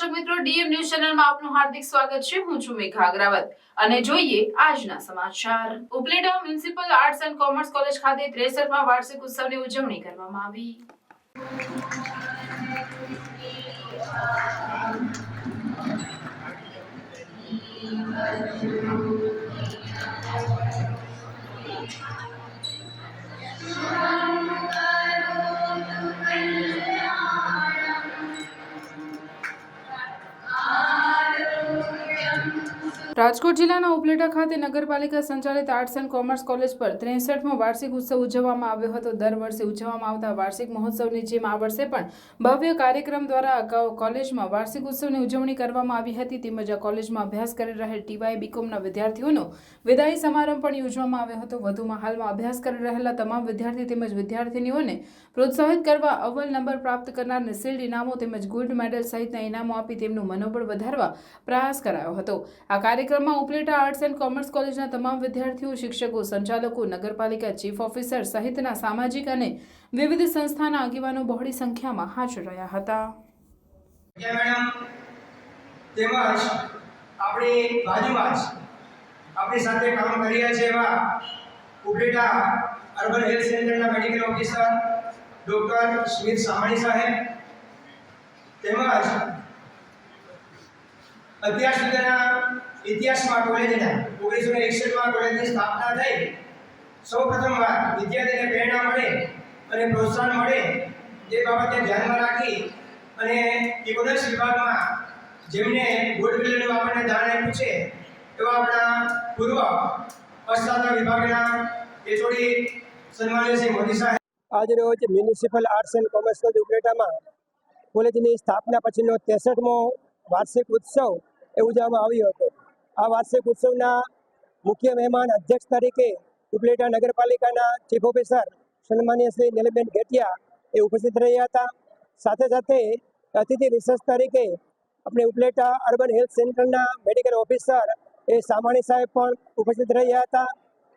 દર્શક મિત્રો, DM news ચેનલમાં આપનું હાર્દિક સ્વાગત છે. હું છું મેઘા અગ્રાવત અને જોઈએ આજના સમાચાર. Upleta municipal arts and commerce college ખાતે 63માં વાર્ષિક ઉત્સવની ઉજવણી કરવામાં આવી. રાજકોટ જિલ્લાના ઉપલેટા ખાતે નગરપાલિકા સંચાલિત આર્ટ્સ એન્ડ કોમર્સ કોલેજ પર ત્રેસઠમો વાર્ષિક ઉત્સવ ઉજવવામાં આવ્યો હતો. દર વર્ષે ઉજવવામાં આવતા વાર્ષિક મહોત્સવની જેમ આ વર્ષે પણ ભવ્ય કાર્યક્રમ દ્વારા અગાઉ કોલેજમાં વાર્ષિક ઉત્સવની ઉજવણી કરવામાં આવી હતી. તેમજ આ કોલેજમાં અભ્યાસ કરી રહેલ ટીવાય બીકોમના વિદ્યાર્થીઓનો વિદાય સમારંભ પણ યોજવામાં આવ્યો હતો. વધુમાં હાલમાં અભ્યાસ કરી રહેલા તમામ વિદ્યાર્થી તેમજ વિદ્યાર્થીનીઓને પ્રોત્સાહિત કરવા અવ્વલ નંબર પ્રાપ્ત કરનારને શિલ્ડ ઇનામો તેમજ ગોલ્ડ મેડલ સહિતના ઇનામો આપી તેમનું મનોબળ વધારવા પ્રયાસ કરાયો હતો. આ કાર્યક્રમમાં ઉપલેટા આર્ટ્સ એન્ડ કોમર્સ કોલેજના તમામ વિદ્યાર્થીઓ, શિક્ષકો, સંચાલકો, નગરપાલિકા ચીફ ઓફિસર સહિતના સામાજિક અને વિવિધ સંસ્થાના આગેવાનો બહોળી સંખ્યામાં હાજર રહ્યા હતા. તેમજ આપણી બાજુમાં જ આપણી સાથે કામ કરી રહ્યા છે એવા ઉપલેટા અર્બન હેલ્થ સેન્ટરના medical officer doctor Smit Samani સાહેબ. તેમજ અત્યાર સુધીના ઇતિહાસમાં કોલેજના ઓગણીસો ને એકસઠમાં કોલેજની સ્થાપના થઈ. સૌ પ્રથમવાર વિદ્યાર્થીને પ્રેરણા મળે અને પ્રોત્સાહન મળે તે બાબતે ધ્યાનમાં રાખી અને ઇકોનોમિક્સ વિભાગમાં જેમને ગોલ્ડ મેડલનું આપણને દાન આપ્યું છે, એવા આપણા પૂર્વ પશ્ચાતા વિભાગના એચઓડી સન્માનીય મોદી સાહેબ. આજરોજ municipal arts and commerce college ઉપલેટામાં કોલેજની સ્થાપના પછીનો ત્રેસઠમો વાર્ષિક ઉત્સવ એ ઉજવવામાં આવ્યો હતો. આ વાર્ષિક ઉત્સવના મુખ્ય મહેમાન અધ્યક્ષ તરીકે ઉપલેટા નગરપાલિકાના ચીફ ઓફિસર સન્માનીય શ્રી નીલબેન ઘેટિયા એ ઉપસ્થિત રહ્યા હતા. સાથે સાથે અતિથિ વિશેષ તરીકે આપણે ઉપલેટા અર્બન હેલ્થ સેન્ટરના મેડિકલ ઓફિસર એ સામાણી સાહેબ પણ ઉપસ્થિત રહ્યા હતા.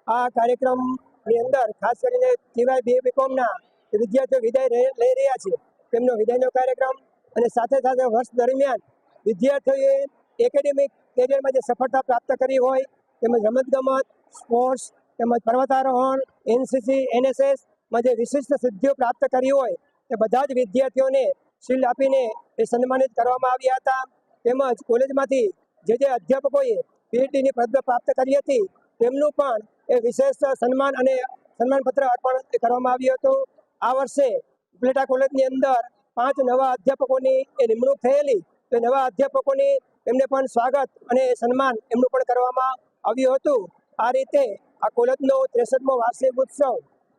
આ કાર્યક્રમની અંદર ખાસ કરીને ટીવાય બી બીકોમના વિદ્યાર્થીઓ વિદાય લઈ રહ્યા છે. તેમનો વિદાયનો કાર્યક્રમ અને સાથે સાથે વર્ષ દરમિયાન વિદ્યાર્થીઓએ એકેડેમિક કેરિયરમાં જે સફળતા પ્રાપ્ત કરી હોય, તેમજ રમતગમત, સ્પોર્ટ્સ, તેમજ પર્વતારોહણ, એનસીસી એનએસએસમાં જે વિશિષ્ટ સિદ્ધિઓ પ્રાપ્ત કરી હોય, તે બધા જ વિદ્યાર્થીઓને શિલ્ડ આપીને એ સન્માનિત કરવામાં આવ્યા હતા. તેમજ કોલેજમાંથી જે જે અધ્યાપકોએ પીએચડીની પદવી પ્રાપ્ત કરી હતી, તેમનું પણ એ વિશેષ સન્માન અને સન્માનપત્ર અર્પણ કરવામાં આવ્યું હતું. આ વર્ષે ઉપલેટા કોલેજની અંદર પાંચ નવા અધ્યાપકોની એ નિમણૂક થયેલી. તો નવા અધ્યાપકોની એમને પણ સ્વાગત અને સન્માન એમનું પણ કરવામાં આવ્યું હતું. આ રીતે આ કોલેજનો ત્રેસઠમો વાર્ષિક ઉત્સવ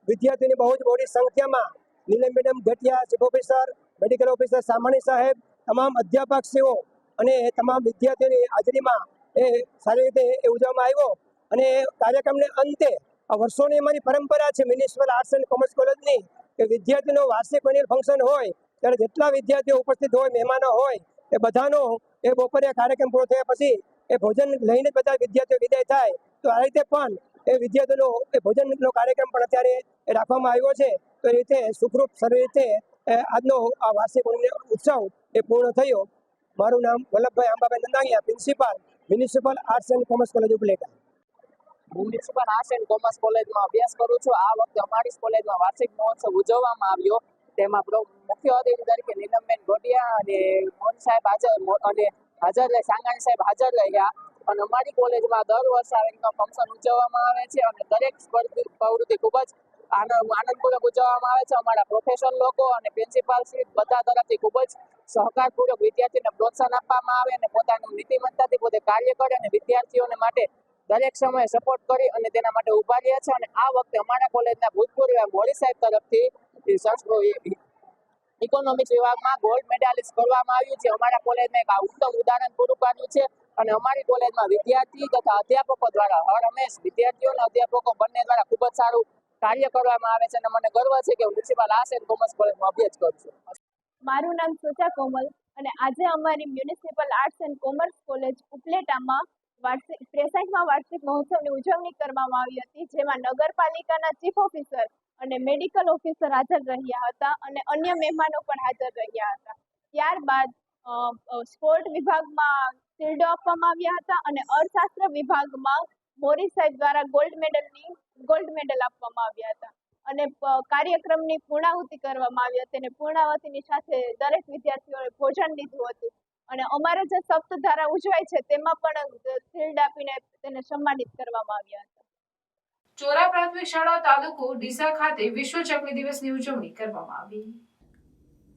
વિદ્યાર્થીની બહુ જ મોટી સંખ્યામાં Neelam madam Ghetiya chief officer, medical officer Samani સાહેબ, તમામ અધ્યાપકશ્રીઓ અને તમામ વિદ્યાર્થીઓની હાજરીમાં એ સારી રીતે એ ઉજવવામાં આવ્યો. અને કાર્યક્રમને અંતે આ વર્ષોની અમારી પરંપરા છે, મ્યુનિસિપલ આર્ટ્સ એન્ડ કોમર્સ કોલેજની, કે વિદ્યાર્થીનો વાર્ષિક એન્યુઅલ ફંક્શન હોય, ત્યારે જેટલા વિદ્યાર્થીઓ ઉપસ્થિત હોય, મહેમાનો હોય એ બધાનો એ બપોરે કાર્યક્રમ પૂરો થયા પછી એ ભોજન લઈને બધા વિદ્યાર્થીઓ વિદાય થાય, તો આ રીતે પણ એ વિદ્યાર્થીઓનો એ ભોજનનો કાર્યક્રમ પણ અત્યારે રાખવામાં આવ્યો છે. તો એ રીતે સુખરૂપ, સારી રીતે આજનો આ વાર્ષિક ઉત્સવ એ પૂર્ણ થયો. મારું નામ Vallabhbhai Ambabhai Nandaniya, principal, municipal arts and commerce college Upleta. Municipal arts and commerce કોલેજમાં અભ્યાસ કરું છું. આ વખતે અમારી કોલેજમાં વાર્ષિક મહોત્સવ ઉજવવામાં આવ્યો. તેમાં મુખ્ય અધિકારી તરીકે નીલમબેન ગોડિયા અને મોહન સાહેબ હાજર અને હાજર રહે, સાંગાણી સાહેબ હાજર રહ્યા. અને અમારી કોલેજમાં દર વર્ષે આવી ફંક્શન ઉજવવામાં આવે છે અને દરેક પ્રવૃત્તિ ખૂબ જ આનંદ, આનંદપૂર્વક ઉજવવામાં આવે છે. અમારા પ્રોફેસર લોકો અને પ્રિન્સિપાલ શ્રી બધા તરફથી ખૂબ જ સહકારપૂર્વક વિદ્યાર્થીને પ્રોત્સાહન આપવામાં આવે અને પોતાનું નીતિમત્તાથી પોતે કાર્ય કરે અને વિદ્યાર્થીઓને માટે દરેક સમયે સપોર્ટ કરી અને તેના માટે ઊભા રહ્યા છે. અને આ વખતે અમારા કોલેજના ભૂતપૂર્વ મોડી સાહેબ તરફથી એ સંસ્કૃત ઇકોનોમિક્સ વિભાગમાં ગોલ્ડ મેડાલિસ્ટ કરવામાં આવ્યું છે અમારા કોલેજમાં એક ઉત્તમ ઉદાહરણ પૂરું પાડ્યું છે અને અમારી કોલેજમાં વિદ્યાર્થી તથા અધ્યાપકો દ્વારા હર હંમેશ વિદ્યાર્થીઓ અને અધ્યાપકો બંને દ્વારા ખૂબ જ સારું કાર્ય કરવામાં આવે છે અને મને ગર્વ છે કે હું મ્યુનિસિપલ આર્ટ્સ એન્ડ કોમર્સ કોલેજમાં અભ્યાસ કરું છું મારું નામ સુચા કોમલ અને આજે અમારી municipal arts and commerce college ઉપલેટામાં વાર્ષિક ત્રેસઠમાં વાર્ષિક મહોત્સવની ઉજવણી કરવામાં આવી હતી જેમાં નગરપાલિકાના ચીફ ઓફિસર અને મેડિકલ ઓફિસર હાજર રહ્યા હતા અને અન્ય મહેમાનો પણ હાજર રહ્યા હતા. ત્યારબાદ સ્પોર્ટ વિભાગમાં શિલ્ડો આપવામાં આવ્યા હતા અને અર્થશાસ્ત્ર વિભાગમાં મોરી સાહેબ દ્વારા ગોલ્ડ મેડલની ગોલ્ડ મેડલ આપવામાં આવ્યા હતા. અને કાર્યક્રમની પૂર્ણાહુતિ કરવામાં આવી હતી અને પૂર્ણાહુતિની સાથે દરેક વિદ્યાર્થીઓએ ભોજન લીધું હતું. અને અમારે જે સપ્તધારા ઉજવાય છે તેમાં પણ શિલ્ડ આપીને તેને સન્માનિત કરવામાં આવ્યા હતા. ચોરા પ્રાથમિક શાળા તાલુકો ડીસા ખાતે વિશ્વ ચકલી દિવસની ઉજવણી કરવામાં આવી.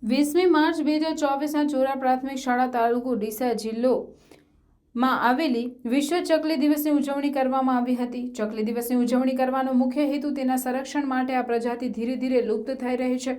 વીસમી માર્ચ બે હજાર ચોવીસના ચોરા પ્રાથમિક શાળા તાલુકો ડીસા જિલ્લો માં આવેલી વિશ્વ ચકલી દિવસની ઉજવણી કરવામાં આવી હતી. ચકલી દિવસની ઉજવણી કરવાનો મુખ્ય હેતુ તેના સંરક્ષણ માટે આ પ્રજાતિ ધીરે ધીરે લુપ્ત થઈ રહી છે.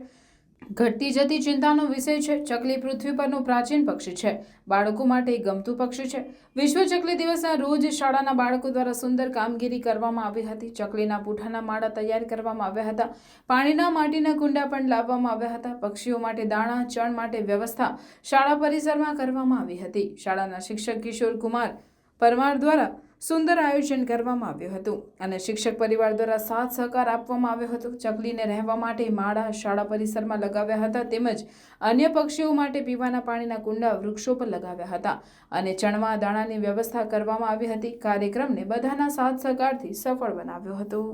ઘટતી જતી ચિંતાનો વિષય છે. ચકલી પૃથ્વી પરનું પ્રાચીન પક્ષી છે. બાળકો માટે એક ગમતું પક્ષી છે. વિશ્વ ચકલી દિવસના રોજ શાળાના બાળકો દ્વારા સુંદર કામગીરી કરવામાં આવી હતી. ચકલીના પૂઠાના માળા તૈયાર કરવામાં આવ્યા હતા. પાણીના માટીના કુંડા પણ લાવવામાં આવ્યા હતા. પક્ષીઓ માટે દાણા, ચણ માટે વ્યવસ્થા શાળા પરિસરમાં કરવામાં આવી હતી. શાળાના શિક્ષક કિશોર કુમાર પરમાર દ્વારા સુંદર આયોજન કરવામાં આવ્યું હતું અને શિક્ષક પરિવાર દ્વારા સાથ સહકાર આપવામાં આવ્યો હતો. ચકલીને રહેવા માટે માળા શાળા પરિસરમાં લગાવ્યા હતા તેમજ અન્ય પક્ષીઓ માટે પીવાના પાણીના કુંડા વૃક્ષો પર લગાવ્યા હતા અને ચણવા દાણાની વ્યવસ્થા કરવામાં આવી હતી. કાર્યક્રમને બધાના સાથ સહકારથી સફળ બનાવ્યો હતો.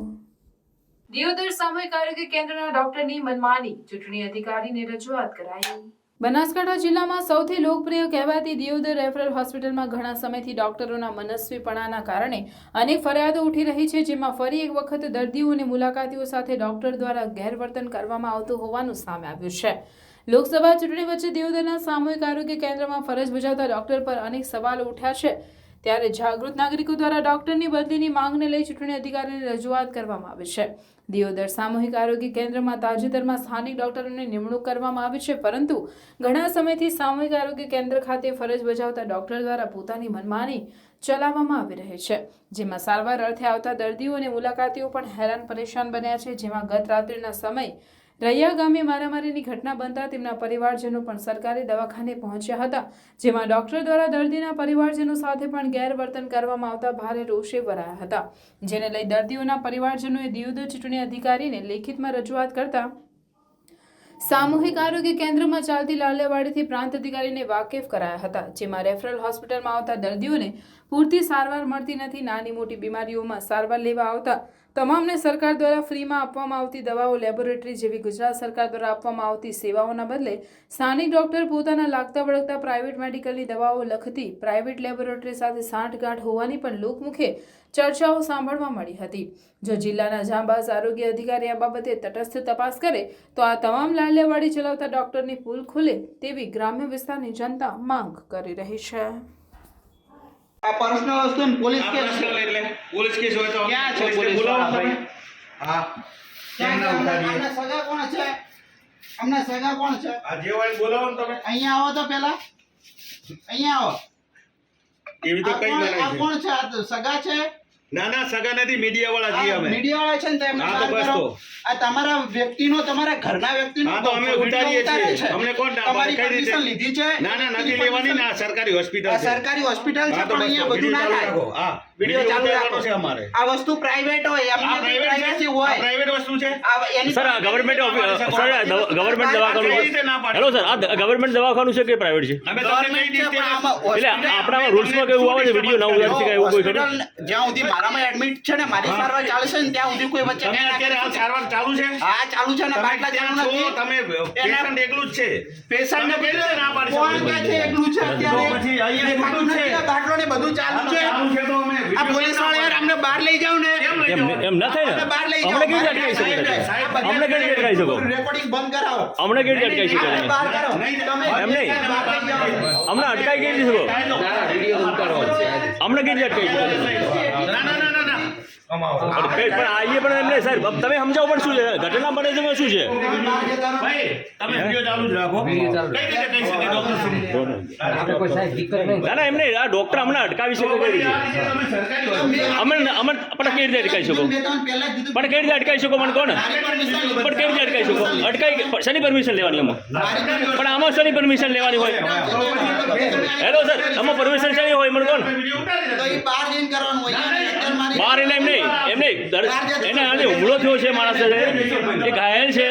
દિયોદર સામૂહિક આરોગ્ય કેન્દ્રના ડોક્ટરની મનમાની ચૂંટણી અધિકારીને રજૂઆત કરાઈ. બનાસકાંઠા જિલ્લામાં સૌથી લોકપ્રિય કહેવાતી દિયોદર રેફરલ હોસ્પિટલમાં ઘણા સમયથી ડોક્ટરોના મનસ્વીપણાના કારણે અનેક ફરિયાદો ઉઠી રહી છે, જેમાં ફરી એક વખત દર્દીઓ અને મુલાકાતીઓ સાથે ડોક્ટર દ્વારા ગેરવર્તન કરવામાં આવતું હોવાનું સામે આવ્યું છે. લોકસભા ચૂંટણી વચ્ચે દિયોદરના સામૂહિક આરોગ્ય કેન્દ્રમાં ફરજ બજાવતા ડોક્ટર પર અનેક સવાલો ઉઠ્યા છે. ત્યારે જાગૃત નાગરિકો દ્વારા ડોક્ટરની બદલીની માંગને લઈ ચૂંટણી અધિકારીને રજૂઆત કરવામાં આવી છે. દિયોદર સામૂહિક આરોગ્ય કેન્દ્રમાં તાજેતરમાં સ્થાનિક ડોક્ટરોની નિમણૂક કરવામાં આવી છે, પરંતુ ઘણા સમયથી સામૂહિક આરોગ્ય કેન્દ્ર ખાતે ફરજ બજાવતા ડોક્ટર દ્વારા પોતાની મનમાની ચલાવવામાં આવી રહી છે, જેમાં સારવાર અર્થે આવતા દર્દીઓ અને મુલાકાતીઓ પણ હેરાન પરેશાન બન્યા છે, જેમાં ગત રાત્રિના સમય રૈયા ગામે મારામારીની ઘટના બનતા તેમના પરિવારજનો પણ સરકારી દવાખાને પહોંચ્યા હતા, જેમાં ડોક્ટર દ્વારા દર્દીના પરિવારજનો સાથે પણ ગેરવર્તન કરવામાં આવતા ભારે રોષે ભરાયા હતા. જેને લઈ દર્દીઓના પરિવારજનોએ દિયોદર ચૂંટણી અધિકારીને લેખિતમાં રજૂઆત કરતા સામૂહિક આરોગ્ય કેન્દ્રમાં ચાલતી લાલેવાડીથી પ્રાંત અધિકારીને વાકેફ કરાયા હતા, જેમાં રેફરલ હોસ્પિટલમાં આવતા દર્દીઓને પૂરતી સારવાર મળતી નથી, નાની મોટી બીમારીઓમાં સારવાર લેવા આવતા તમામને સરકાર દ્વારા ફ્રીમાં આપવામાં આવતી દવાઓ લેબોરેટરી જેવી ગુજરાત સરકાર દ્વારા આપવામાં આવતી સેવાઓના બદલે સ્થાનિક ડોક્ટર પોતાના લાગતા વળગતા પ્રાઇવેટ મેડિકલની દવાઓ લખતી પ્રાઇવેટ લેબોરેટરી સાથે સાંઠગાંઠ હોવાની પણ લોકમુખે ચર્ચાઓ સાંભળવા મળી હતી. જો જિલ્લાના જાંબાઝ આરોગ્ય અધિકારી આ બાબતે તટસ્થ તપાસ કરે, તો આ તમામ લાલિયાવાડી ચલાવતા ડોક્ટરની પુલ ખુલે તેવી ગ્રામ્ય વિસ્તારની જનતા માંગ કરી રહી છે. આ પર્સનલ વસ્તુ ને પોલીસ કેસ personal એટલે પોલીસ કેસ હોય તો ક્યાં છે પોલીસ બોલાવો તમે. હા. ક્યાં ઉતારીએ? સગા કોણ છે? અમને સગા કોણ છે? આ જે હોય બોલાવો ને તમે. અહીંયા આવો તો પેલા. અહીંયા આવો. એવી તો કઈ કોણ- છે આ કોણ છે? આ સગા છે? ના ના સગા નથી મીડિયા વાળા છીએ અમે. મીડિયા વાળા છે ને તેમ હા, તો બસ તો. આ તમારા વ્યક્તિનો તમારા ઘરના વ્યક્તિનો હા, તો અમે ઉતારીએ છીએ. અમને કોણ ના તમારી રીતે? લીધી છે? ના ના નથી લેવાની ના સરકારી હોસ્પિટલ છે. સરકારી હોસ્પિટલ છે પણ અહીંયા બધું ના થાય. હા. વીડિયો ચાલુ રાખો. છે અમારે. આ વસ્તુ પ્રાઇવેટ હોય એમની private પ્રાઇવેસી છે? આ હોય. private વસ્તુ છે? સર આ ગવર્મેન્ટ સર આ દવાખાનું કઈ છે. રીતે ના પાડે? હેલો સર આ ગવર્મેન્ટ દવાખાનું છે કે પ્રાઇવેટ છે? અમે તમને કઈ ગવર્મેન્ટ છે, રીતે પણ આમાં એટલે આપણામાં રૂલ્સમાં કેવું આવે છે? વીડિયો ના ઉતારી શકાય એવું કોઈ ખરું જ્યાં સુધી મારામાં એડમિટ છે ને મારી સારવાર છે ને ત્યાં સુધી કોઈ વચ્ચે તમે અત્યારે હાલ સારવાર ચાલુ છે? હા ચાલુ છે ને તમે બાટલા ચાલુ નથી. તમે એના- એકલું જ છે. પેશન્ટ ને તમે ના પાડી કોણ શકો? છે એકલું છે અત્યારે? પછી અહીંયા દેખાતું બધું છે. બાટલો ને બધું ચાલુ છે. ચાલુ છે તો અમે આ video પોલીસવાળા યાર અમને બહાર લઈ જાવ ને કેમ લઈ એમ? એમ ના થાય અમને બહાર લઈ જાઓ અમને કેવી રીતે અટકાવી શકો અમને કેવી રીતે અટકાવી શકો રેકોર્ડિંગ બંધ કરાવો અમને કેવી રીતે અટકાવી શકો બહાર કરો એમ નહીં. બહાર લઈ જાઓ. અમને અટકાવી કેવી રીતે શકો અમને કેવી રીતે અટકાવી શકો ના ના પણ આઈએ પણ એમ નહીં સાહેબ તમે સમજાવો પણ શું છે? ઘટના બને છે શું છે? ભાઈ તમે વિડિયો ચાલુ જ રાખો. કઈ રીતે કહી શકે ડોક્ટર શ્રી? ના ના એમ નહીં આ ડોક્ટર અમને અટકાવી શકે કઈ રીતે. પણ કઈ રીતે અટકાવી શકો? પણ કઈ રીતે અટકાવી શકો મને કોણ? પણ કઈ રીતે અટકાવી શકો? અટકાવી શેની પરમિશન લેવાની આમાં? પણ આમાં શેની પરમિશન લેવાની હોય? હેલો સર આમાં પરમિશન શેની હોય મને કોણ? બહાર એટલે એમ નહીં એને આજે હુમલો થયો છે માણસ એ ઘાયલ છે.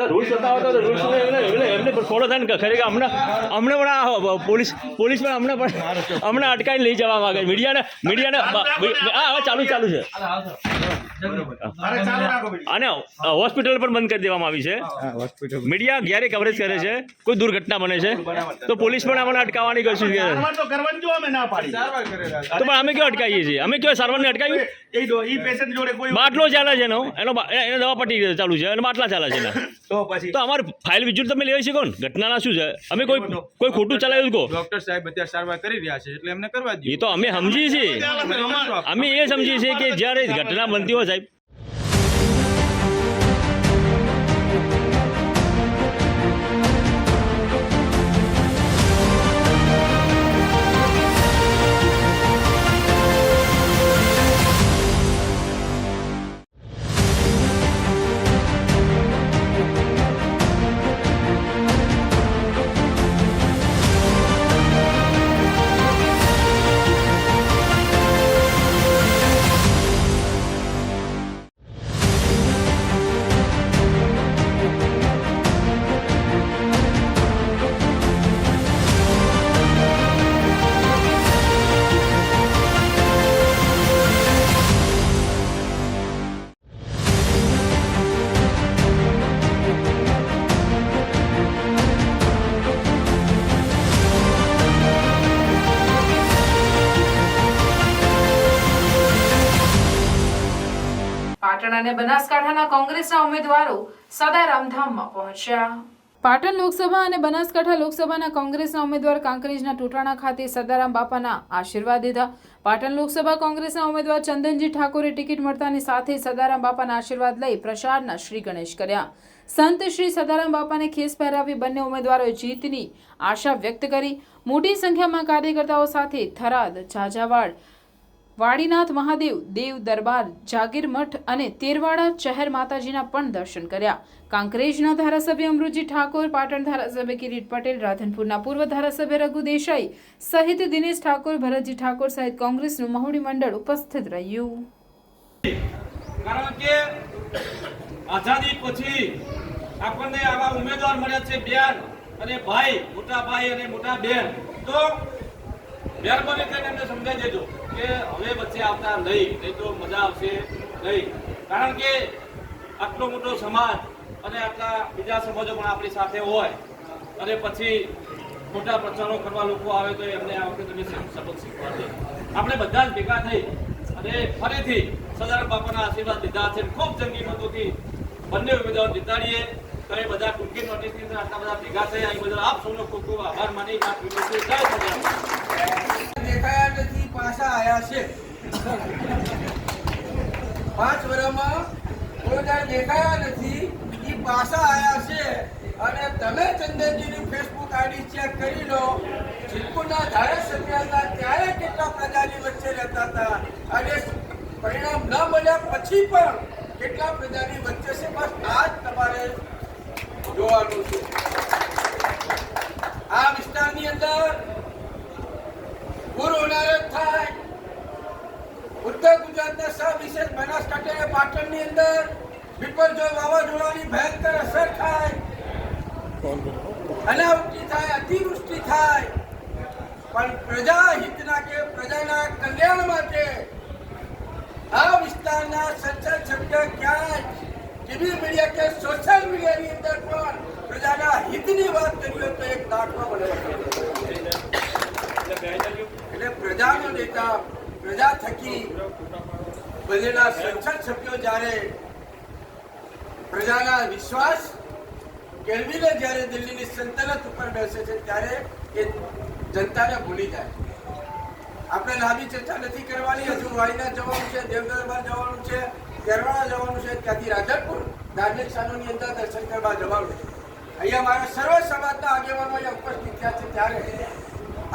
અહીંયા પોલીસ જોડે ફરિયાદ આપી દો અમારા ઉપર. અમે અમે અમે રૂલ્સ બતાવો તો રૂલ્સ એમને ફોલો થાય ને ખરેખર હમણાં અમને પણ આ પોલીસ પોલીસ પણ અમને પણ અમને અટકાઈને લઈ જવા માંગે મીડિયાને મીડિયાને હા હવે ચાલુ ચાલુ છે. અરે ચાલુ રાખો બેટી. અને હોસ્પિટલ પણ બંધ કરી દેવામાં આવી છે. મીડિયા ક્યારે કવરેજ કરે છે. કોઈ દુર્ઘટના બને છે. તો પોલીસ પણ અમને અટકાવવાની છે. તો પણ અમે કયો અટકાવીએ છીએ? અમે કયો સારવારને અટકાવી એ ડો- ઈ પેશન્ટ જોડે કોઈ બાટલો ચાલે છે એનો. એનો બા- દવા પટ્ટી ચાલુ છે. અને બાટલા ચાલે છે એના. તો પછી તો અમારે ફાઇલ વિઝ્યુઅલ તમે લેવાય શકો ને. ઘટનાના શું છે? અમે કોઈ કોઈ ખોટું ચલાવ્યું કહો ડોક્ટર સાહેબ અત્યારે સારવાર કરી રહ્યા છે એટલે એમને કરવા દીધું. એ તો અમે સમજીએ છીએ. અમે એ સમજીએ છીએ કે જ્યારે ઘટના બનતી હોય સાહેબ પાટણ અને બનાસકાંઠાના કોંગ્રેસના ઉમેદવારો સદારામ ધામમાં પહોંચ્યા. પાટણ લોકસભા અને બનાસકાંઠા લોકસભાના કોંગ્રેસના ઉમેદવાર કાંકરેજના ટોટાણા ખાતે સદારામ બાપાના આશીર્વાદ લીધા. પાટણ લોકસભા કોંગ્રેસના ઉમેદવાર ચંદનજી ઠાકોરે ટિકિટ મળતાની સાથે સદારામ બાપાના આશીર્વાદ લઈ પ્રસારના શ્રી ગણેશ કર્યા. સંત શ્રી સદારામ બાપાને ખેસ પહેરાવી બંને ઉમેદવારોએ જીતની આશા વ્યક્ત કરી. મોટી સંખ્યામાં કાર્યકર્તાઓ સાથે થરાદ, ઝાઝાવાડ વાડીનાથ મહાદેવ, દેવ દરબાર, જાગીર મઠ અને તેરવાડા ચહેર માતાજીના પણ દર્શન કર્યા. કાંકરેજના ધારાસભ્ય અમૃતજી ઠાકોર, પાટણ ધારાસભ્ય કિરીટ પટેલ, રાધનપુરના પૂર્વ ધારાસભ્ય રઘુ દેસાઈ સહિત દિનેશ ઠાકોર, ભરતજી ઠાકોર સહિત કોંગ્રેસનું મહુડી મંડળ ઉપસ્થિત રહ્યું. કારણ કે આઝાદી પછી આપણને આવા ઉમેદવાર મળ્યા છે, બેન અને ભાઈ, મોટા ભાઈ અને મોટા બેન. તો મહેરબાની કરીને એમને સમજાવી દેજો કે હવે વચ્ચે આવતા નહીં નહીં તો મજા આવશે નહીં. કારણ કે આટલો મોટો સમાજ અને આટલા બીજા સમાજો પણ આપણી સાથે હોય અને પછી મોટા પ્રચારો કરવા લોકો આવે તો એમને આ વખતે તમે સબક શીખવાડજો આપણે બધા જ ભેગા થઈ અને ફરીથી સદારામ બાપાના આશીર્વાદ લીધા છે. ખૂબ જંગી મતોથી બંને ઉમેદવાર જીતાડીએ. પાંચ વર્ષમાં કોઈ તમે ચંદનજીની ફેસબુક આઈડી ચેક કરી લો. સિદ્ધપુરના ધારાસભ્ય ત્યારે કેટલા પ્રજાની વચ્ચે રહેતા હતા? અને પરિણામ ન મળ્યા પછી પણ કેટલા પ્રજાની વચ્ચે છે? બસ આ જ તમારે જોવાનું છે. આ વિસ્તારની અંદર પૂર હોનારત થાય. ઉત્તર ગુજરાતના સૌ વિશેષ બનાસકાંઠા અને પાટણની અંદર વિપરજો વાવાઝોડાની ભયંકર અસર થાય. અનાવૃષ્ટિ થાય, અતિવૃષ્ટિ થાય. પણ પ્રજા હિતના કે પ્રજાના કલ્યાણ માટે આ વિસ્તારના સંસદ સભ્ય ક્યાંય ટીવી મીડિયા કે સોશિયલ મીડિયાની અંદર પણ પ્રજાના હિતની વાત કરીએ તો એક દાખલો બને એટલે પ્રજાનો નેતા, પ્રજા થકી બનેલા સંસદ સભ્યો જ્યારે પ્રજાના વિશ્વાસ કેળવીને જ્યારે દિલ્હીની સંતલત ઉપર બેસે છે ત્યારે એ જનતાને ભૂલી જાય. આપણે લાંબી ચર્ચા નથી કરવાની, હજુ વાયના જવાનું છે દેવદરબાર જવાનું છે. કેરવાડા જવાનું છે ત્યાંથી રાધનપુર ધાર્મિક સ્થાનોની અંદર દર્શન કરવા જવાનું છે. અહીંયા મારા સર્વ સમાજના આગેવાનો અહીંયા ઉપસ્થિત થયા છે ત્યારે.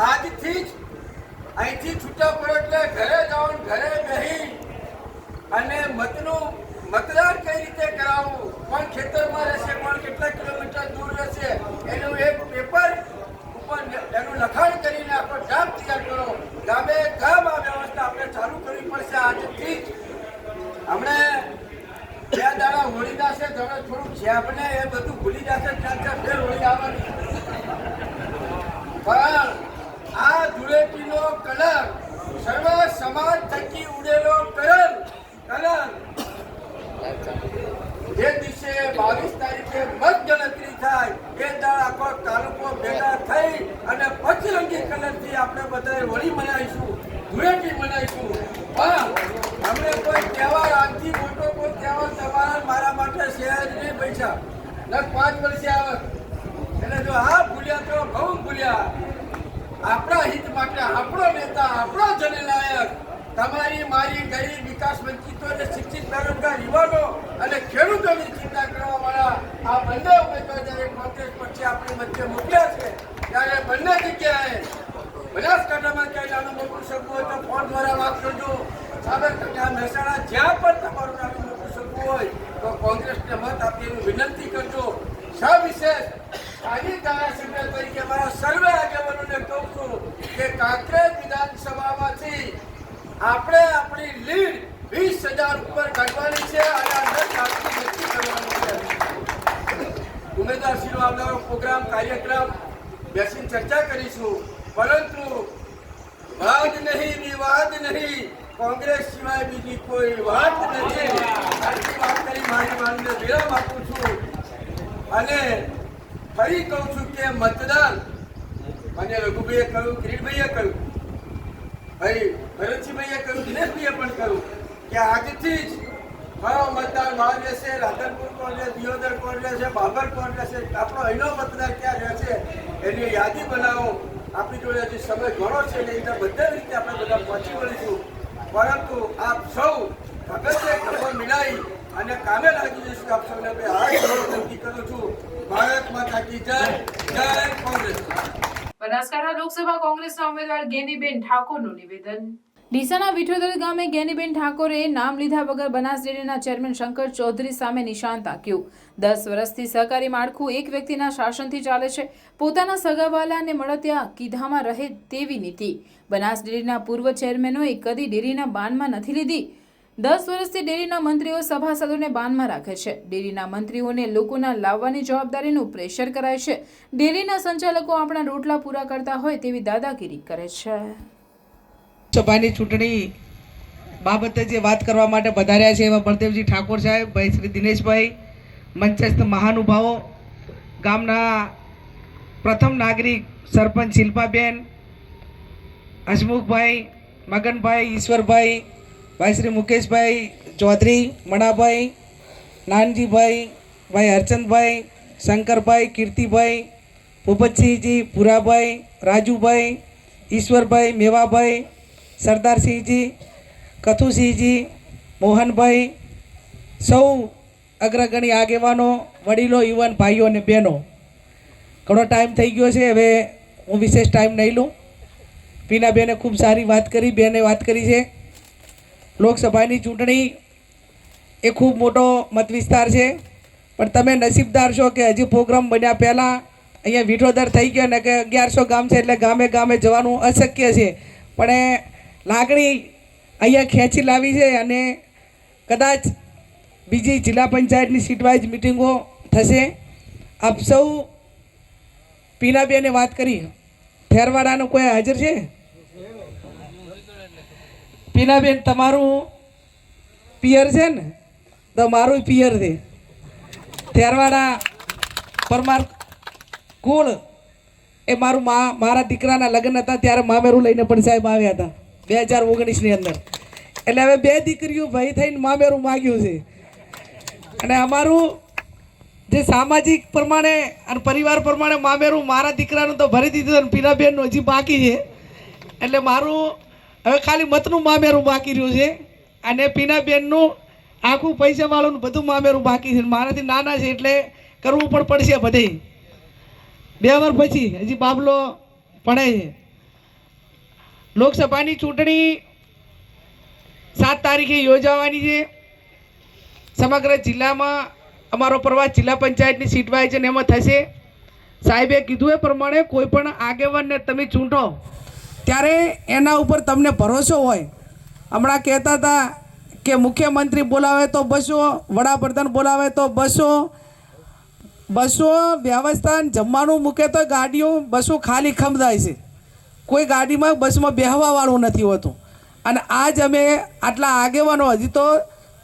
આજથી જ અહીંથી છૂટા પડો એટલે ઘરે જવાનું ઘરે બેહી અને મતનું મતદાન કઈ રીતે કરાવવું કોણ ખેતરમાં રહેશે, કોણ કેટલા કિલોમીટર દૂર રહેશે, એનું એક પેપર ઉપર એનું લખાણ કરીને આપણો ગામ તૈયાર કરો. ગામે ગામ આ વ્યવસ્થા આપણે ચાલુ કરવી પડશે. આજથી જ હમણે બે દાડા હોળી દાસે તમે થોડુંક ઝેપને એ બધું ભૂલી જશે ત્યાં ફેર હોળી આવવાની. પણ આ ધૂળેટીનો કલર સર્વ સમાજ થકી ઉડેલો કલર કલર. જે દિવસે બાવીસ તારીખે મત ગણતરી થાય, એ દાળ આખો તાલુકો ભેગા થઈ અને પચરંગી કલરથી આપણે બધાએ હોળી મનાવીશું, ધૂળેટી મનાવીશું. પણ અમને કોઈ તહેવાર આજથી મોટો કોઈ તહેવાર તમારા, મારા માટે જ નહીં પૈસા. ન પાંચ વર્ષે આવે. એટલે જો હા ભૂલ્યા તો બહુ ભૂલ્યા. આપણા હિત માટે આપણો નેતા, આપણો જનનાયક, તમારી, મારી ગરીબ વિકાસ વંચિતો અને શિક્ષિત, બેરોજગાર યુવાનો અને ખેડૂતોની ચિંતા કરવા આ બંને ઉમેદવાર જ્યારે કોંગ્રેસ પછી આપણી વચ્ચે મોકલ્યા છે. ત્યારે બંને જગ્યાએ બનાસકાંઠામાં ક્યાંય નાનું મોટું શકવું હોય તો ફોન દ્વારા વાત કરજો. સાબરકાંઠા મહેસાણા જ્યાં પણ તમારું મોટું શકવું હોય, તો કોંગ્રેસને મત આપી વિનંતી કરજો. સવિશેષ સ્થાનિક ધારાસભ્ય તરીકે મારા સર્વે આગેવાનોને કહું છું કે કાંકરેજ વિધાનસભામાંથી આપણે આપણી લીડ વીસ હજાર ઉપર કાઢવાની છે અને દસ નક્કી કરવાનું છે. ઉમેદવારશ્રીનો આવનારો પ્રોગ્રામ, કાર્યક્રમ બેસીને ચર્ચા કરીશું. પરંતુ વાદ નહીં, વિવાદ નહીં. કોંગ્રેસ સિવાય બીજી કોઈ વાત નથી. આટલી વાત કરી મારી વાતને વિરામ આપું છું. અને ફરી કહું છું કે મતદાન, મને રઘુભાઈએ કહ્યું કિરીટભાઈએ કહ્યું, ભાઈ, ભરતસિંહભાઈએ કહ્યું, દિનેશભાઈએ પણ કહ્યું કે આજથી જ મારો મતદાર માર રહેશે રાધનપુર કોણ રહેશે દિયોદર કોણ રહેશે બાબર કોણ રહેશે આપણો અહીંનો મતદાર ક્યાં રહેશે, એની યાદી બનાવો. આપણી જોડે હજી સમય ઘણો છે એટલે બધા રીતે આપણે બધા પહોંચી વળીશું. પરંતુ આપ સૌ ભગતે ખબર મિલાઈ અને કામે લાગી જઈશું. આપ સૌને બે હાથ વિનંતી કરું છું. ભારત માતા કી જય જય કોંગ્રેસ. બનાસકાંઠા લોકસભા કોંગ્રેસના ઉમેદવાર ગેનીબેન ઠાકોરનું નિવેદન. ડીસાના વિઠોદર ગામે ગેનીબેન ઠાકોરે નામ લીધા વગર બનાસ ડેરીના ચેરમેન શંકર ચૌધરી સામે નિશાન તાક્યું. દસ વર્ષથી સહકારી માળખું એક વ્યક્તિના શાસનથી ચાલે છે. પોતાના સગાવાલા અને મળતિયા કીધામાં રહે તેવી નીતિ. બનાસ ડેરીના પૂર્વ ચેરમેનોએ કદી ડેરીના બાનમાં નથી લીધી. દસ વર્ષથી ડેરીના મંત્રીઓ સભાસદોને બાનમાં રાખે છે. ડેરીના મંત્રીઓને લોકોના લાવવાની જવાબદારીનું પ્રેશર કરાય છે. ડેરીના સંચાલકો આપણા રોટલા પૂરા કરતા હોય તેવી દાદાગીરી કરે છે. સભાની ચૂંટણી બાબતે જે વાત કરવા માટે પધાર્યા છે એવા બળદેવજી ઠાકોર સાહેબ, ભાઈ શ્રી દિનેશભાઈ, મંચસ્થ મહાનુભાવો, ગામના પ્રથમ નાગરિક સરપંચ શિલ્પાબેન, હસમુખભાઈ, મગનભાઈ, ઈશ્વરભાઈ, ભાઈ શ્રી મુકેશભાઈ ચૌધરી, મણાભાઈ, નાનજીભાઈ, ભાઈ હરચંદભાઈ, શંકરભાઈ, કીર્તિભાઈ, ભૂપતસિંહજી પુરાભાઈ રાજુભાઈ, ઈશ્વરભાઈ, મેવાભાઈ સરદારસિંહજી કથુસિંહજી મોહનભાઈ, સૌ અગ્રગણી આગેવાનો, વડીલો, યુવાન ભાઈઓ અને બહેનો. ઘણો ટાઈમ થઈ ગયો છે, હવે હું વિશેષ ટાઈમ નહીં લઉં. પીનાબેને ખૂબ સારી વાત કરી, બેને વાત કરી છે. લોકસભાની ચૂંટણી એ ખૂબ મોટો મત વિસ્તાર છે. પણ તમે નસીબદાર છો કે હજી પ્રોગ્રામ બન્યા પહેલાં અહીંયા વિઠોદર થઈ ગયો ને કે અગિયારસો ગામ છે એટલે ગામે ગામે જવાનું અશક્ય છે. પણ એ લાગણી અહીંયા ખેંચી લાવી છે અને કદાચ બીજી જિલ્લા પંચાયતની સીટવાઇઝ મિટિંગો થશે. આપ સૌ પીનાબેને વાત કરી. ફેરવાડાનો કોઈ હાજર છે? પીનાબેન, તમારું પિયર છે ને? તો મારું પિયર છે. થેરવાડા પરમાર કુળ એ મારું મા, મારા દીકરાના લગ્ન હતા, ત્યારે મામેરું લઈને પણ સાહેબ આવ્યા હતા. બે હજાર ઓગણીસની અંદર. એટલે હવે બે દીકરીઓ ભાઈ થઈને મામેરું માગ્યું છે. અને અમારું જે સામાજિક પ્રમાણે અને પરિવાર પ્રમાણે મામેરું, મારા દીકરાનું તો ભરી દીધું અને પીનાબેનનું હજી બાકી છે. એટલે મારું હવે ખાલી મતનું મામેરું બાકી રહ્યું છે. અને પીનાબેનનું આખું પૈસાવાળું બધું મામેરું બાકી છે. મારાથી નાના છે એટલે કરવું પણ પડશે બધે. બે વાર પછી હજી બાબલો ભણે છે. લોકસભાની ચૂંટણી સાત તારીખે યોજાવાની છે. સમગ્ર જિલ્લામાં અમારો પ્રવાસ જિલ્લા પંચાયતની સીટ વાય છે ને એમાં થશે. સાહેબે કીધું એ પ્રમાણે કોઈ પણ આગેવાનને તમે ચૂંટો, ત્યારે એના ઉપર તમને ભરોસો હોય. હમણાં કહેતા હતા કે મુખ્યમંત્રી બોલાવે તો બસો, વડાપ્રધાન બોલાવે તો બસો. બસો વ્યવસ્થા જમવાનું મૂકે તો ગાડીઓ બસો ખાલી ખમદાય છે. કોઈ ગાડીમાં, બસમાં બેહવાવાળું નથી હોતું. અને આજ અમે આટલા આગેવાનો, હજી તો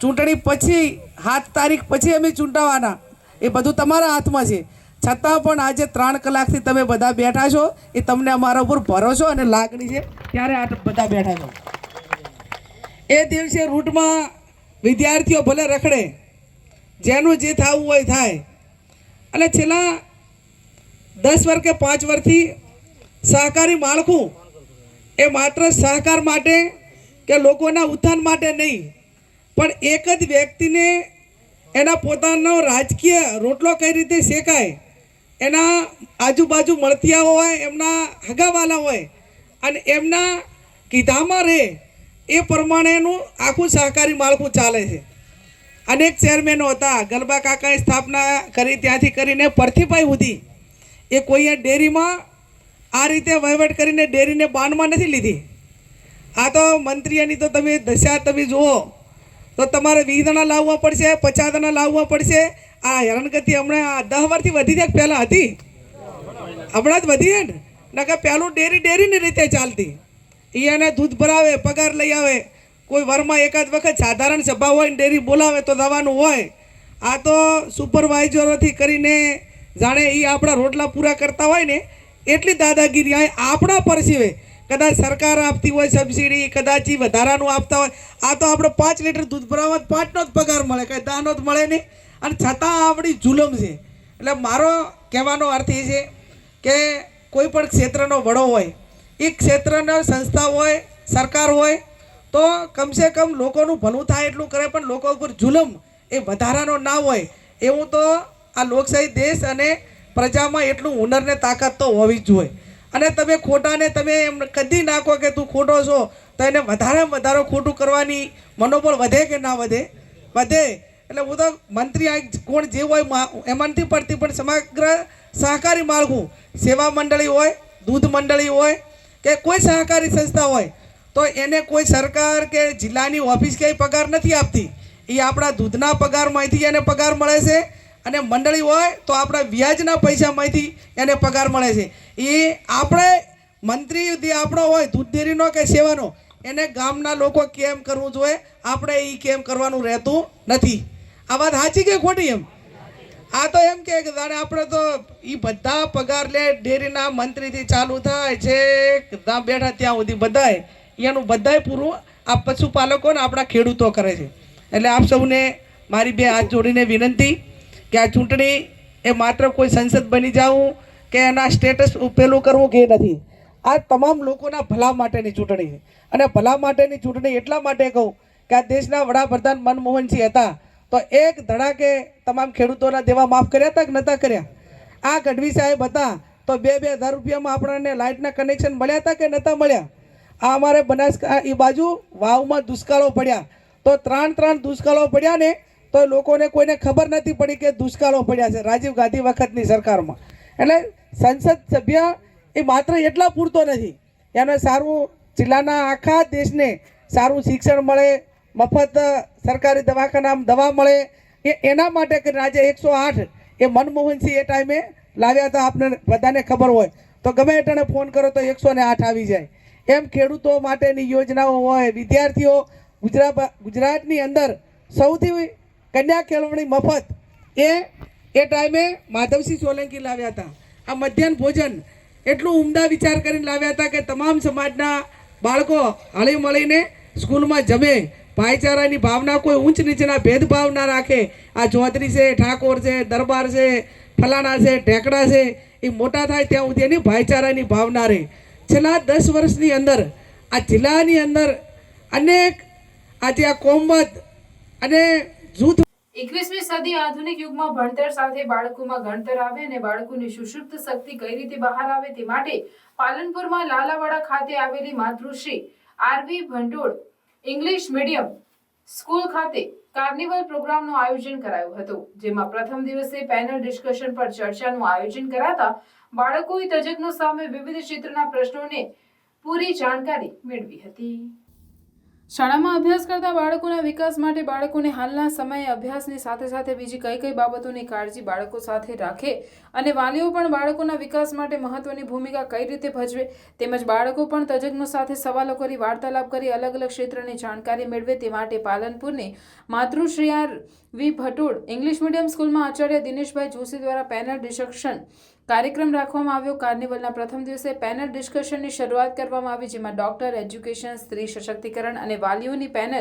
ચૂંટણી પછી, સાત તારીખ પછી અમે ચૂંટાવાના. એ બધું તમારા હાથમાં છે. છતાં પણ આજે ત્રણ કલાકથી તમે બધા બેઠા છો. એ તમને અમારા ઉપર ભરોસો અને લાગણી છે. ત્યારે આ બધા બેઠા છો. એ દિવસે રૂટમાં વિદ્યાર્થીઓ ભલે રખડે, જેનું જે થવું હોય થાય. અને છેલ્લા દસ વર્ષ કે પાંચ વર્ષથી સહકારી માળખું. એ માત્ર સહકાર માટે કે લોકોના ઉત્થાન માટે નહીં, પણ એક જ વ્યક્તિને એના પોતાનો રાજકીય રોટલો કઈ રીતે શેકાય, એના આજુબાજુ મળતિયા હોય, એમના હગાવાલા હોય, અને એમના કીધામાં રહે, એ પ્રમાણેનું આખું સહકારી માળખું ચાલે છે. અનેક ચેરમેનો હતા ગલબા કાકાએ સ્થાપના કરી, ત્યાંથી કરીને પરથીભાઈ સુધી. એ કોઈએ ડેરીમાં આ રીતે વહીવટ કરીને ડેરીને બાનમાં નથી લીધી. આ તો મંત્રીઓની તો તમે દશા તમે જુઓ, તો તમારે વીસ દણા લાવવા પડશે, પચાસ દણા લાવવા પડશે. આ હેરાનગતિ હમણાં દસ વર્ષથી વધી જાય પહેલાં હતી? હમણાં જ વધી ને? નકર પહેલું ડેરી ડેરીની રીતે ચાલતી. એને દૂધ ભરાવે, પગાર લઈ આવે. કોઈ વરમાં એકાદ વખત સાધારણ સભા હોય ને ડેરી બોલાવે તો દવાનું હોય. આ તો સુપરવાઇઝરોથી કરીને જાણે એ આપણા રોટલા પૂરા કરતા હોય ને એટલી દાદાગીરી આ આપણા પરસીવે કદાચ સરકાર આપતી હોય સબસિડી કદાચ એ વધારાનું આપતા હોય. આ તો આપણે પાંચ લીટર દૂધ ભરાવવા જ પાંચનો જ પગાર મળે, કાંઈ દાનો જ મળે નહીં. અને છતાં આપણી જુલમ છે. એટલે મારો કહેવાનો અર્થ એ છે કે કોઈ પણ ક્ષેત્રનો વડો હોય, એ ક્ષેત્રના સંસ્થા હોય, સરકાર હોય, તો કમસે કમ લોકોનું ભલું થાય એટલું કરે, પણ લોકો ઉપર જુલમ એ વધારાનો ના હોય. એવું તો આ લોકશાહી દેશ અને પ્રજામાં એટલું હુનર ને તાકાત તો હોવી જ જોઈએ. અને તમે ખોટાને તમે એમ કદી નાખો કે તું ખોટો છો, તો એને વધારે વધારે ખોટું કરવાની મનોબળ વધે કે ના વધે? વધે. એટલે હું તો મંત્રી આ કોણ જે હોય એમાંથી પડતી પણ સમગ્ર સહકારી માળખું, સેવા મંડળી હોય, દૂધ મંડળી હોય, કે કોઈ સહકારી સંસ્થા હોય, તો એને કોઈ સરકાર કે જિલ્લાની ઓફિસ ક્યાંય પગાર નથી આપતી. એ આપણા દૂધના પગારમાંથી એને પગાર મળે છે. અને મંડળી હોય તો આપણા વ્યાજના પૈસામાંથી એને પગાર મળે છે. એ આપણે મંત્રી જે આપણો હોય દૂધ ડેરીનો કે સેવાનો, એને ગામના લોકો કેમ કરવું જોઈએ? આપણે એ કેમ કરવાનું રહેતું નથી. આ વાત સાચી કે ખોટી એમ? આ તો એમ કે જાણે આપણે તો એ બધા પગાર લે, ડેરીના મંત્રીથી ચાલુ થાય છે ત્યાં બેઠા ત્યાં સુધી બધાય. એનું બધાય પૂરું આ પશુપાલકો ને આપણા ખેડૂતો કરે છે. એટલે આપ સૌને મારી બે હાથ જોડીને વિનંતી કે આ ચૂંટણી એ માત્ર કોઈ સંસદ બની જાવું કે એના સ્ટેટસ પેલું કરવું કે નથી. આ તમામ લોકોના ભલા માટેની ચૂંટણી અને ભલા માટેની ચૂંટણી એટલા માટે કહું કે આ દેશના વડાપ્રધાન મનમોહનસિંહ હતા તો એક ધડાકે તમામ ખેડૂતોના દેવા માફ કર્યા હતા કે નહોતા કર્યા? આ ગઢવી સાહેબ હતા તો બે બે હજાર રૂપિયામાં આપણને લાઇટના કનેક્શન મળ્યા હતા કે નહોતા મળ્યા? આ અમારે બનાસ એ બાજુ વાવમાં દુષ્કાળો પડ્યા. તો ત્રણ ત્રણ દુષ્કાળો પડ્યા ને તો લોકોને કોઈને ખબર નથી પડી કે દુષ્કાળો પડ્યા છે રાજીવ ગાંધી વખતની સરકારમાં. એટલે સંસદ સભ્ય એ માત્ર એટલા પૂરતો નથી. એને સારું જિલ્લાના આખા દેશને સારું શિક્ષણ મળે, મફત સરકારી દવાખાનામાં દવા મળે. એ એના માટે કરીને આજે એકસો આઠ એ મનમોહનસિંહ એ ટાઈમે લાવ્યા હતા આપને બધાને ખબર હોય. તો ગમે એટાને ફોન કરો તો એકસો આઠ આવી જાય. એમ ખેડૂતો માટેની યોજનાઓ હોય, વિદ્યાર્થીઓ ગુજરાત ગુજરાતની અંદર સૌથી કન્યા કેળવણી મફત. એ એ ટાઈમે માધવસિંહ સોલંકી લાવ્યા હતા. આ મધ્યાહન ભોજન એટલું ઉમદા વિચાર કરીને લાવ્યા હતા કે તમામ સમાજના બાળકો હળી મળીને સ્કૂલમાં જમે. ભાઈચારાની ભાવના કોઈ ઊંચ નીચેના ભેદભાવ ના રાખે. આ ચૌધરી છે, ઠાકોર છે, દરબાર છે, ફલાણા છે, ઢેકડા છે, એ મોટા થાય ત્યાં સુધી એની ભાઈચારાની ભાવના રહે. છેલ્લા દસ વર્ષની અંદર આ જિલ્લાની અંદર અનેક આ કોમત અને જૂથ એકવીસમી સદી આધુનિક યુગમાં ભણતર સાથે બાળકોમાં ગણતર આવે અને બાળકોની સુષુપ્ત શક્તિ કઈ રીતે બહાર આવે તે માટે પાલનપુરમાં લાલાવાડા ખાતે આવેલી માતૃશ્રી આરવી ભંડોળ ઇંગ્લિશ મીડિયમ સ્કૂલ ખાતે કાર્નિવલ પ્રોગ્રામનું આયોજન કરાયું હતું, જેમાં પ્રથમ દિવસે પેનલ ડિસ્કશન પર ચર્ચાનું આયોજન કરાતા બાળકોએ તજજ્ઞો સામે વિવિધ ક્ષેત્રના પ્રશ્નોને પૂરી જાણકારી મેળવી હતી. શાળામાં અભ્યાસ કરતા બાળકોના વિકાસ માટે બાળકોને હાલના સમયે અભ્યાસની સાથે સાથે બીજી કઈ કઈ બાબતોની કાળજી બાળકો સાથે રાખે અને વાલીઓ પણ બાળકોના વિકાસ માટે મહત્વની ભૂમિકા કઈ રીતે ભજવે તેમજ બાળકો પણ તજજ્ઞો સાથે સવાલો કરી, વાર્તાલાપ કરી અલગ અલગ ક્ષેત્રની જાણકારી મેળવે તે માટે પાલનપુરની Matrushri R V Bhatol English medium સ્કૂલમાં આચાર્ય દિનેશભાઈ જોશી દ્વારા પેનલ ડિસ્કશન કાર્યક્રમ રાખવામાં આવ્યો. કાર્નિવલના પ્રથમ દિવસે પેનલ ડિસ્કશનની શરૂઆત કરવામાં આવી, જેમાં ડોક્ટર એજ્યુકેશન સ્ત્રી સશક્તિકરણ અને વાલીઓની પેનલ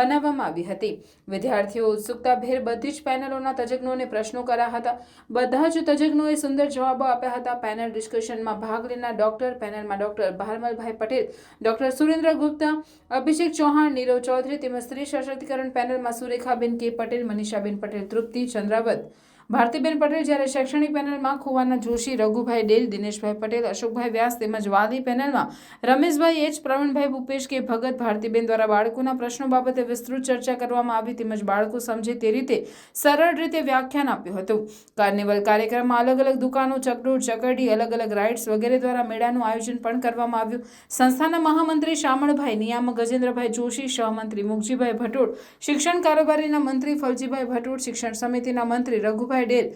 બનાવવામાં આવી હતી. વિદ્યાર્થીઓ ઉત્સુકતાભેર બધી જ પેનલોના તજજ્ઞોને પ્રશ્નો કર્યા હતા. બધા જ તજજ્ઞોએ સુંદર જવાબો આપ્યા હતા. પેનલ ડિસ્કશનમાં ભાગ લેનાર ડોક્ટર પેનલમાં ડોક્ટર ભારમલભાઈ પટેલ ડોક્ટર સુરેન્દ્ર ગુપ્તા, અભિષેક ચૌહાણ, નીરવ ચૌધરી તેમજ સ્ત્રી સશક્તિકરણ પેનલમાં સુરેખાબેન કે પટેલ, મનીષાબેન પટેલ, તૃપ્તિ ચંદ્રાવત ભારતીબેન પટેલ જ્યારે શૈક્ષણિક પેનલમાં ખુવાના જોશી, રઘુભાઈ ડેલ, દિનેશભાઈ પટેલ, અશોકભાઈ વ્યાસ તેમજ વાલી પેનલમાં રમેશભાઈ એચ, પ્રવીણભાઈ ભૂપેશ કે ભગત ભારતીબેન દ્વારા બાળકોના પ્રશ્નો બાબતે વિસ્તૃત ચર્ચા કરવામાં આવી તેમજ બાળકો સમજે તે રીતે સરળ રીતે વ્યાખ્યાન આપ્યું હતું. કાર્નિવલ કાર્યક્રમમાં અલગ અલગ દુકાનો, ચકડોળ, ચકરડી, અલગ અલગ રાઇડ્સ વગેરે દ્વારા મેળાનું આયોજન પણ કરવામાં આવ્યું. સંસ્થાના મહામંત્રી શામળભાઈ, નિયામક ગજેન્દ્રભાઈ જોશી, સહમંત્રી મુખજીભાઈ ભટોડ, શિક્ષણ કારોબારીના મંત્રી ફલજીભાઈ ભટોડ, શિક્ષણ સમિતિના મંત્રી રઘુભાઈ ડેલ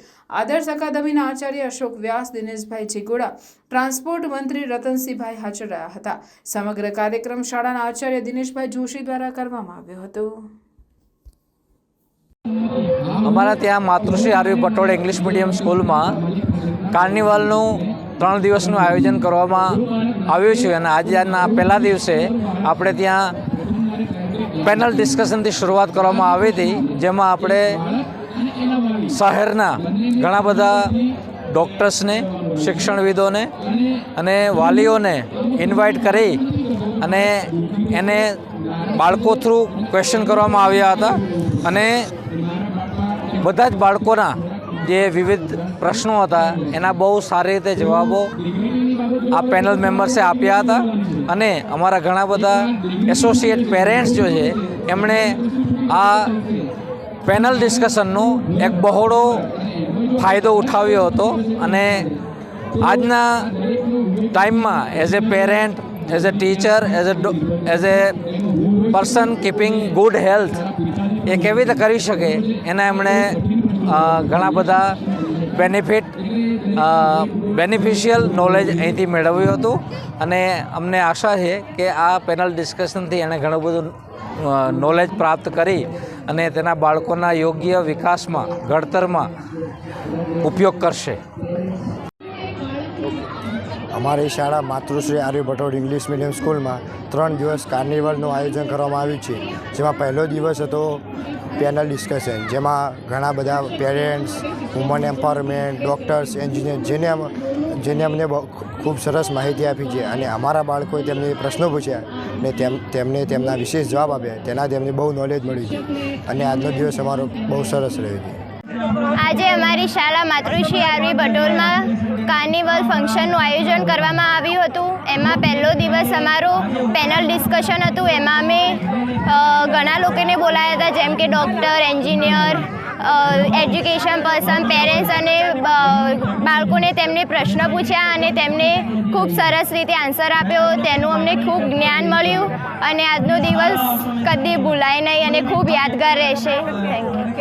આદર્શ અકાદમીના આચાર્ય અશોક વ્યાસ, દિનેશભાઈ ચીગોડા, ટ્રાન્સપોર્ટ મંત્રી રતનસિંહભાઈ હાજર રહ્યા હતા. સમગ્ર કાર્યક્રમ શાળાના આચાર્ય દિનેશભાઈ જોશી દ્વારા કરવામાં આવ્યો હતો. અમારા ત્યાં Matrushri R V Patel English medium સ્કૂલમાં કાર્નિવલનું ત્રણ દિવસનું આયોજન કરવામાં આવ્યું છે અને આજના પહેલા દિવસે આપણે ત્યાં પેનલ ડિસ્કશનથી શરૂઆત કરવામાં આવી હતી, જેમાં આપણે શહેરના ઘણા બધા ડૉક્ટર્સને, શિક્ષણવિદોને અને વાલીઓને ઇન્વાઇટ કરી અને એને બાળકો થ્રુ ક્વેશ્ચન કરવામાં આવ્યા હતા. અને બધા જ બાળકોના જે વિવિધ પ્રશ્નો હતા, એના બહુ સારી રીતે જવાબો આ પેનલ મેમ્બર્સે આપ્યા હતા. અને અમારા ઘણા બધા એસોસિએટ પેરેન્ટ્સ જો છે, એમણે આ પેનલ ડિસ્કશનનું એક બહોળો ફાયદો ઉઠાવ્યો હતો અને આજના ટાઈમમાં as a parent as a teacher as a as a person keeping good health એ કેવી રીતે કરી શકે? એના એમણે ઘણા બધા બેનિફિટ બેનિફિશિયલ નોલેજ અહીંથી મેળવ્યું હતું. અને અમને આશા છે કે આ પેનલ ડિસ્કશનથી એણે ઘણું બધું નોલેજ પ્રાપ્ત કરી. અને તેના બાળકોના યોગ્ય વિકાસમાં, ઘડતરમાં ઉપયોગ કરશે. અમારી શાળા માતૃશ્રી આર્ય ભટોડ ઇંગ્લિશ મીડિયમ સ્કૂલમાં ત્રણ દિવસ કાર્નિવલનું આયોજન કરવામાં આવ્યું છે. જેમાં પહેલો દિવસ હતો પેનલ ડિસ્કશન જેમાં ઘણા બધા parents woman empowerment doctors engineer જેને જેને અમને ખૂબ સરસ માહિતી આપી છે. અને અમારા બાળકોએ તેમને પ્રશ્નો પૂછ્યા ને તેમ, તેમને તેમના વિશેષ જવાબ આપ્યા. તેનાથી તેમને બહુ નોલેજ મળ્યું છે અને આજનો દિવસ અમારો બહુ સરસ રહ્યો છે. આજે અમારી શાળા માતૃશ્રી આરવી ભટોલમાં કાર્નિવલ ફંક્શનનું આયોજન કરવામાં આવ્યું હતું. એમાં પહેલો દિવસ અમારું પેનલ ડિસ્કશન હતું. એમાં અમે ઘણા લોકોને બોલાયા હતા, જેમ કે doctor engineer education person parents અને બાળકોને તેમને પ્રશ્ન પૂછ્યા અને તેમને ખૂબ સરસ રીતે આન્સર આપ્યો. તેનું અમને ખૂબ જ્ઞાન મળ્યું અને આજનો દિવસ કદી ભૂલાય નહીં અને ખૂબ યાદગાર રહેશે. Thank you